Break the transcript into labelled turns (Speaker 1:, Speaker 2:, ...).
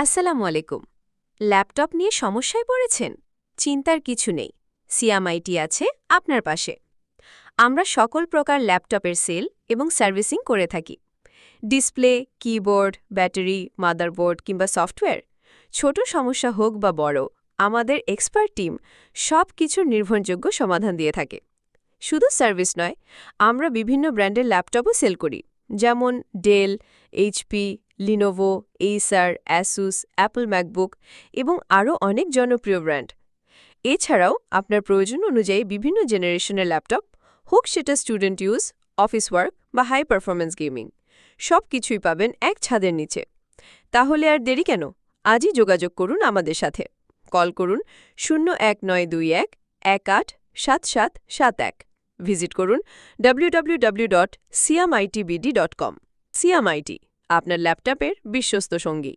Speaker 1: আসসালামু আলাইকুম। ল্যাপটপ নিয়ে সমস্যায় পড়েছেন? চিন্তার কিছু নেই। সিএমআইটি আছে আপনার পাশে। আমরা সকল প্রকার ল্যাপটপের সেল এবং সার্ভিসিং করে থাকি। ডিসপ্লে, কিবোর্ড, ব্যাটারি, মাদারবোর্ড কিংবা সফটওয়্যার। ছোট সমস্যা হোক বা বড়, আমাদের এক্সপার্ট টিম সব কিছুর নির্ভরযোগ্য সমাধান দিয়ে থাকে। শুধু সার্ভিস নয়, আমরা বিভিন্ন ব্র্যান্ডের ল্যাপটপও সেল করি। যেমন Dell HP Lenovo Acer Asus Apple MacBook এবং আরও অনেক জনপ্রিয় ব্র্যান্ড। এছাড়াও আপনার প্রয়োজন অনুযায়ী বিভিন্ন জেনারেশনের ল্যাপটপ, হোক সেটা স্টুডেন্ট ইউজ, অফিস ওয়ার্ক বা হাই পারফরম্যান্স গেমিং সব কিছুই পাবেন এক ছাদের নিচে। তাহলে আর দেরি কেন? আজই যোগাযোগ করুন আমাদের সাথে। কল করুন শূন্য এক নয় দুই এক এক আট সাত সাত সাত এক। ভিজিট করুন www.siamitbd.com সিয়ামআইটি আপনার ল্যাপটপের বিশ্বস্ত সঙ্গী।